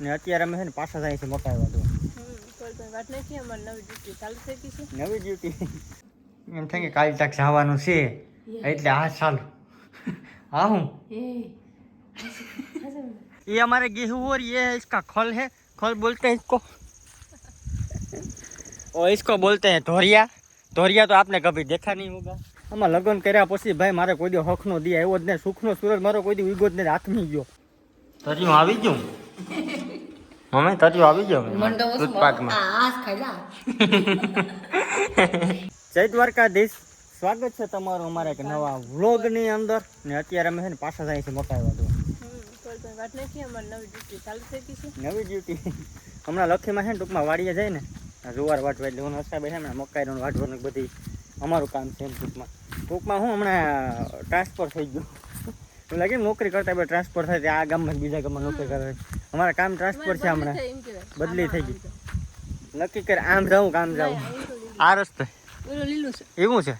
ને અત્યારે અમે છે ને પાછા જાય છે મોટા એવા તો વાત નથી અમારે નવી ડ્યુટી ચાલુ થઈ ગઈ છે નવી ડ્યુટી એમ થાય કે કાલ તક જવાનું છે એટલે હા ચાલો હા હું ये हमारे गेहूं और ये है इसका खल है खल बोलते हैं इसको और इसको बोलते हैं धोरिया ધોરિયા તો આપને કભી દેખા નહીં હોગા આમાં લગ્ન કર્યા પછી ભાઈ મારે કોઈ દી હક નો દી આવ્યો જ ને સુખનો સૂરજ મારો કોઈ દી ઉગો જ ને હાથમી ગયો તરિયું આવી ગયું મમ્મી તરિયું આવી ગયો જય દ્વારકાધીશ. સ્વાગત છે તમારું અમારા એક નવા વ્લોગની અંદર. ને અત્યારે અમે છે ને પાછા જાય છે નથી અમારે નવી ડ્યુટી હમણાં લખીમાં છે ને ટૂંકમાં વાડીએ જાય ને જુવાર વાટવા એટલે હું હસાબે છે હમણાં મકાઈનું વાટવાનું બધી અમારું કામ છે એમ ટૂંકમાં. ટૂંકમાં હું હમણાં ટ્રાન્સફર થઈ ગયું. લાગે નોકરી કરતા બે ટ્રાન્સફર થાય આ ગામમાં બીજા ગામમાં નોકરી કરે અમારા કામ ટ્રાન્સફર છે હમણાં એમ કહેવાય બદલી થઈ ગઈ નક્કી કરે આમ જાઉં કામ જાઉં આ રસ્તે ઓલું લીલું છે એવું છે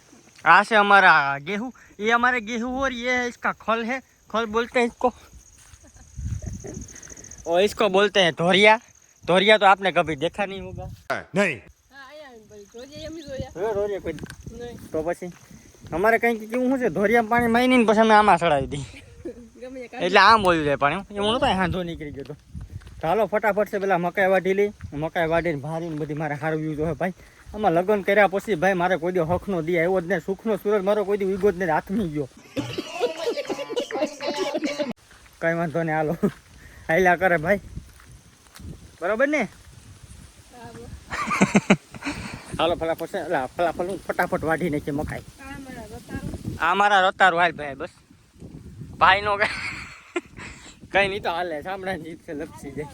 આ છે हमारा गेहूं ये हमारे गेहूं और ये है इसका खल है खल बोलते हैं इसको और इसको बोलते हैं धोरिया धोरिया तो आपने कभी देखा नहीं होगा નહીં હા આયા ભાઈ જોઈએ એમ જોયા જોયો ધોરિયા કોઈ નહીં તો પછી અમારે કંઈક કેવું શું છે ધોરિયા પાણી મારી ને પછી અમે આમાં ચડાવી દઈ ગમે તે એટલે આમ બોલ્યું જાય પાણી એવું નતો હાંધો નીકળી ગયો તો. ચાલો ફટાફટ છે પેલા મકાઈ વાઢી લઈ. મકાઈ વાઢીને ભારીને બધી મારે હારવ્યું જોઈએ ભાઈ. આમાં લગ્ન કર્યા પછી ભાઈ મારે કોઈ દી હકનો દી આવ્યો જ ને સુખનો સૂરજ મારો કોઈ દી ઉગો જ નહીં. હાથમી ગયો. કઈ વાંધો નહીં હાલો. હાલ્યા કરે ભાઈ. બરોબર ને? હાલો ફટાફટ છે. એટલે ફટાફટ ફટાફટ વાઢી નાખીએ મકાઈ. આ મારા બતાવો આ મારા રતારું હાલ ભાઈ બસ. ભાઈ નો કઈ નહીં તો હાલે સાંભળા જીત છે, લપસી જાય.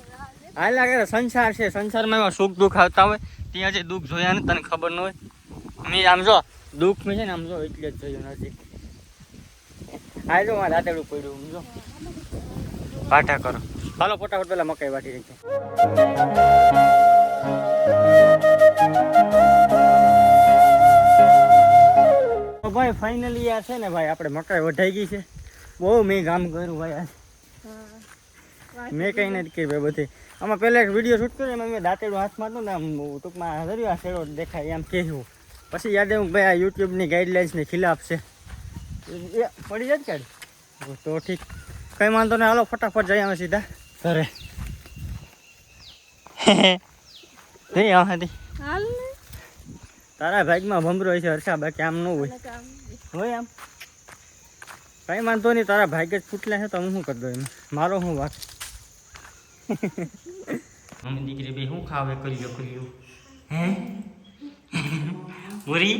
હાલ્યા કરે સંસાર છે, સંસારમાં એમાં સુખ દુઃખ આવતા હોય, ત્યાં જે દુઃખ જોયા ને તને ખબર ન હોય. મેં, આમ જો દુઃખ મેં છે ને આમ જો, એટલે જ જોયું નથી. આ જો, મારે રાતેડું પડ્યું, આમ જો. કરો. હાલો, ફટાફટ પેલા મકાઈ વાટી રાખીએ ભાઈ ફાઇનલી આ છે ને ભાઈ, આપણે મકાઈ વઢાઈ ગઈ છે. બહુ મેં કામ કર્યું ભાઈ આ હા. મેં કઈ નથી ભાઈ બધી. આમાં પહેલા એક વીડિયો શૂટ કર્યો એમાં મેં દાંતેડું હાથમાં હતું ને આમ ટૂંકમાં હર્યું આ શેડો દેખાય એમ કહેવું. પછી યાદ આવ્યું ભાઈ આ યુટ્યુબની ગાઈડલાઇન્સની ખિલાફ છે. એ પડી જાય ને કાઢ? તો ઠીક. કંઈ વાંધો નહીં હાલો ફટાફટ જઈએ અમે સીધા. ઘરે. નહીં આમાંથી તારા ભાગમાં ભમરો હોય છે હર્ષા બાકી આમ ન હોય. હોય આમ. કઈ વાંધો નહીં તારા ભાગ્ય જ ફૂટલા છે તો હું શું કરી દઉં એમ? મારો શું વાત? મમ્મી દીકરી બે શું ખાવે કર્યો કર્યું? હે? પૂરી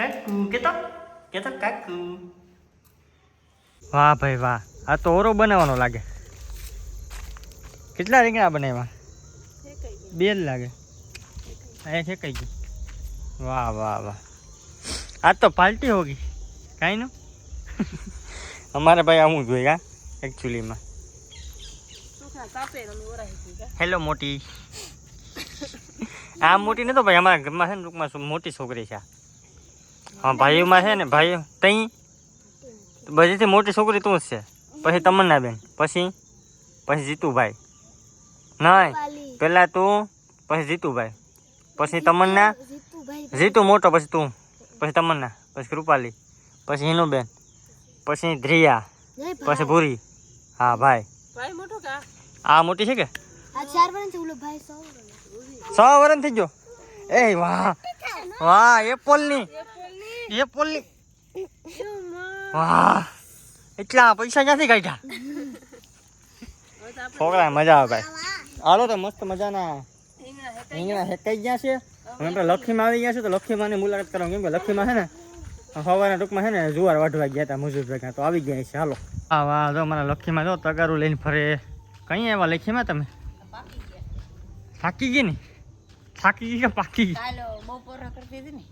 કાકુ કેતો? કેતો કાકુ? વાહ ભાઈ વાહ આ તો ઓરો બનાવવાનો લાગે. કેટલા રીંગણા બનાવ્યા? બે જ લાગે. અહીંયા છે કઈ ગયું. વાહ વાહ વાહ. આ તો પાલટી હોગી કાંઈ નું? અમારે ભાઈ આવું જોઈએ હા એકચ્યુઅલીમાં હેલો મોટી. આ મોટી નતો ભાઈ અમારા ઘરમાં છે ને ટૂંકમાં શું મોટી છોકરી છે આ. હા ભાઈઓમાં છે ને ભાઈઓ તઈ? બધીથી મોટી છોકરી તું જ છે. પછી તમન્ના બેન પછી? પછી જીતુભાઈ. નહીં પેલા. તું પછી જીતુભાઈ. પછી તમન્ના. જીતુ મોટો પછી તું. પછી તમન્ના પછી કૃપાલી. પછી હિનુબેન પછી ધ્રિયા. પછી ભૂરી. હા ભાઈ. ભાઈ મોટો કા? આ મોટી છે કે? આ ચાર વર્ષ છે ઓલો ભાઈ સો સો વરન થઈ ગયો. એ વાહ. વાહ એપલની. એપલની. વાહ. એટલા પૈસા ક્યાંથી કાઢ્યા? છોકરા મજા આવે ભાઈ. હાલો તો મસ્ત મજાના રીંગણા હેકાઈ ગયા. છે. અમે આપણે લખીમાં આવી ગયા છે તો લખીમાંની મુલાકાત કરવા કેમ કે લખીમાં છે ને સવારના ટૂંકમાં છે ને જુવાર વાઢવા ગયા હતા મજૂર ભેગા તો આવી ગયા છે. હાલો. હા વાહ જો મારા લખીમાં જો તગારું લઈને ફરે. કઈ લખી લખીમાં તમે? થાકી ગઈ ને? થાકી ગઈ કે પાકી ગઈ? બપોર કરતી હતી ને.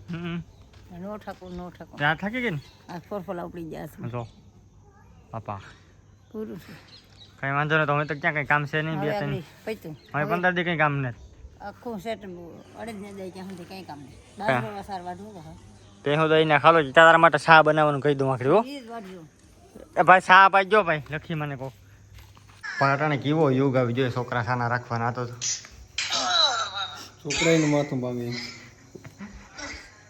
નો ઠાકોર નો ઠાકોર. ત્યાં થાકી ગઈ ને? આ ફોરફલા ઉપડી ગયા છે. જો. પાપા પૂરું છે. કઈ વાંધો નહીં તો હવે તો ક્યાં કઈ કામ છે નહીં બે ત્રણ. પૈતું. હવે પંદર દી કઈ કામ નથી. આખું સેટ અડદ ને દઈ ત્યાં સુધી કઈ કામ નહીં. બાજરો વસાર વાઢવું તો હા દઈને ખાલો તારા માટે શા બનાવવાનું કહી દઉં આખરી એ ભાઈ શા પાઈ ગયો ભાઈ? લખી મને કહો. પણ અટાણે કેવો યોગ આવી જોઈએ છોકરા સાના રાખવાના હતો તો. છોકરાનું માથું પામી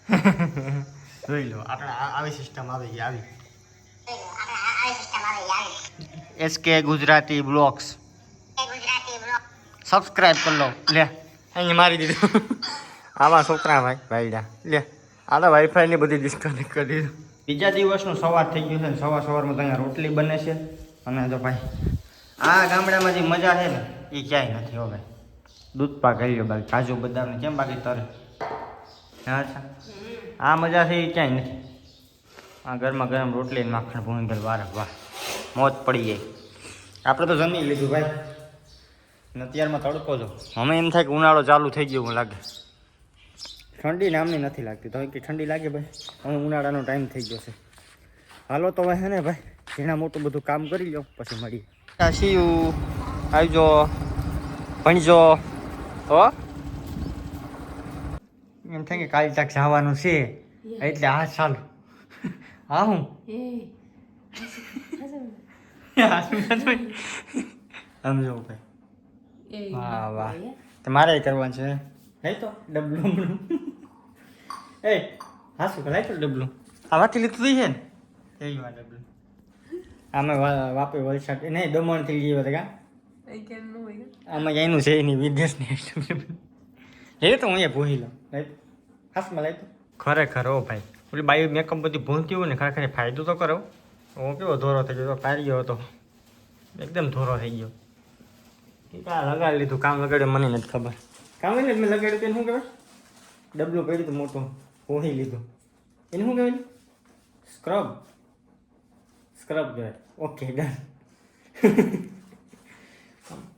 જોઈ લો આપણે આવી સિસ્ટમ આવી ગઈ આવી. SK Gujarati blogs. સબસ્ક્રાઇબ કરી લો. લે અહીં મારી દીધું. આવા છોકરા ભાઈ ભાઈડા. લે. આ વાઈફાઈની બધી ડિસ્કનેક્ટ કરી. બીજા દિવસનું સવાર થઈ ગયું છે ને સવાર સવારમાં ત્યાં રોટલી બને છે. અને જો ભાઈ, આ ગામડામાં જે મજા છે ને, એ ક્યાંય નથી હવે દૂધ પાક કરી લો બાકી, કાજુ બદામ કેમ બાકી તરે? અચ્છા. આ મજા છે એ ક્યાંય નથી. આ ગરમા ગરમ રોટલી માખણ ભૂંગી ગયેલ વાર વાહ, મોત પડી જાય. આપણે તો જમી લીધું ભાઈ. અત્યારમાં તડકો જો. અમે એમ થાય કે ઉનાળો ચાલુ થઈ ગયો લાગે. ઠંડી નામની નથી લાગતી. તો કે ઠંડી લાગે ભાઈ હવે ઉનાળાનો ટાઈમ થઈ ગયો છે. હાલો તો હવે હે ને ભાઈ ઘણા મોટું બધું કામ કરી લો પછી મળીએ. સીયું આવજો. ભણજો. હો? એમ થાય કે કાલ તક જવાનું છે. એટલે હા ચાલો. હા હું? સમજો ભાઈ. વાહ વાહ. તમારે કરવાનું છે. લઈ તો ડબલું એ હા શું લઈ તો? ડબલું. આ વાંચી લીધું છે ને? એ વાત ડબલું. આમે વા- વાપી વલસાડ નહીં દમણ થઈ ગઈ બધા કા? આમાં એનું છે એની વિદેશની એ તો હું અહીંયા ભૂલી લઉં હાથમાં લઈ તો? ખરેખર હો ભાઈ. ઓલી બાઈ મેકઅપ બધી ભૂલતી હોય ને ખરેખર ફાયદો તો કરો હું કેવો ધોરો થઈ ગયો પારી ગયો હતો. એકદમ ધોરો થઈ ગયો. કે આ લગાડી લીધું કામ લગાડ્યું મને નથી ખબર. કામ એટલે મેં લગાડ્યું તો એને શું કહેવાય ડબલું કર્યું હતું મોટું. પોહી લીધો. એને શું કહેવાય? સ્ક્રબ સ્ક્રબ કહેવાય. ઓકે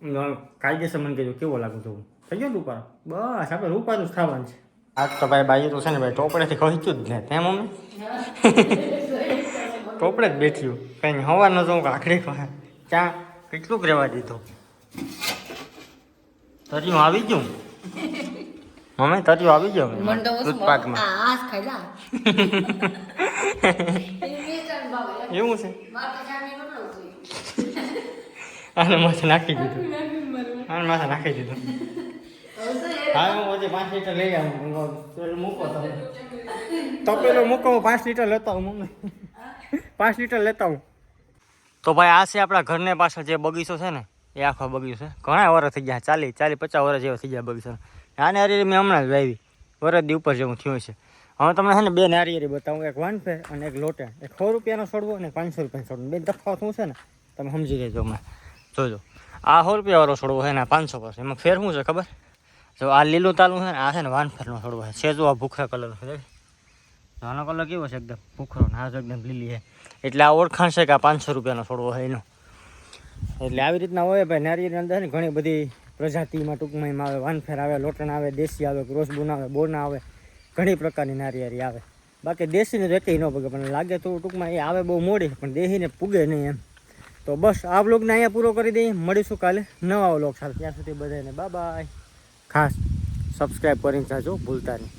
ડન કાયદેસર મને કહેજો કેવો લાગુ તો? થઈ ગયો રૂપારો? બસ આપણે રૂપારું જ ખાવાનું છે. આજ તો ભાઈ બાજુ તો છે ને ભાઈ ટોપડેથી ખોચ્યું જ ને તેમ મમ્મી ટોપડે જ બેઠ્યું કંઈ હવા ન જાઉં કાકડી ચા કેટલુંક રહેવા દીધું. તરિયું આવી ગયું? મમ્મી તારી આવી ગયો મને તો ઓછું દૂધપાકમાં આ આસ ખાઈ એવું છે. આને માથે નાખી દીધું. આને માથે નાખી દીધું. હા હું પછી પાંચ લીટર લઈ આવું. પેલું મૂકો તમે. તો પેલો મૂકો હું પાંચ લીટર લેતા આવું મમ્મી. પાંચ લીટર લેતા આવું. તો ભાઈ આ છે આપણા ઘરને પાછળ જે બગીચો છે ને એ આખો બગીચો છે. ઘણા વર્ષ થઈ ગયા ચાલી ચાલી પચાસ વર્ષ જેવા થઈ ગયા બગીચો આને નારિયેરી મેં હમણાં જ વાવી વરદી ઉપર જેવું થયું છે. હવે તમને છે ને બે નારિયેરી બતાવું, એક વાનફેર અને એક લોટે. એક સો રૂપિયાનો છોડવો અને પાંચસો રૂપિયાનો છોડવો બે તફાવત શું છે ને? તમે સમજી લેજો હમણાં. જોજો. આ સો રૂપિયાવાળો છોડવો છે ને, આ પાંચસો પર એમાં ફેર શું છે ખબર? જો આ લીલું તાલું છે ને, આ છે ને વાનફેરનો છોડવો છે. સેજો આ ભૂખરા કલર છે. આનો કલર કેવો છે એકદમ? ભૂખરો ને આ જો એકદમ લીલી છે. એટલે આ ઓળખાણ છે કે આ પાંચસો રૂપિયાનો છોડવો છે એનો. એટલે આવી રીતના હોય, ભાઈ, નારિયેળની અંદર ઘણી બધી પ્રજાતિમાં ટૂંકમાં એમાં આવે વાનફેર આવે, લોટણ આવે, દેશી આવે, ક્રોસબુન આવે, બોના આવે, ઘણી પ્રકારની નારિયેરી આવે. બાકી દેશીને તો એકેય ન પગે પણ લાગે તો ટૂંકમાં એ આવે બહુ મોડી, પણ દેહીને પૂગે નહીં એમ. તો બસ આ બ્લોગને અહીંયા પૂરો કરી દઈએ. મળીશું કાલે નવા બ્લોગ સાથે. ત્યાં સુધી બધાને બાય બાય ખાસ સબસ્ક્રાઈબ કરીને જાજો, ભૂલતા નહીં.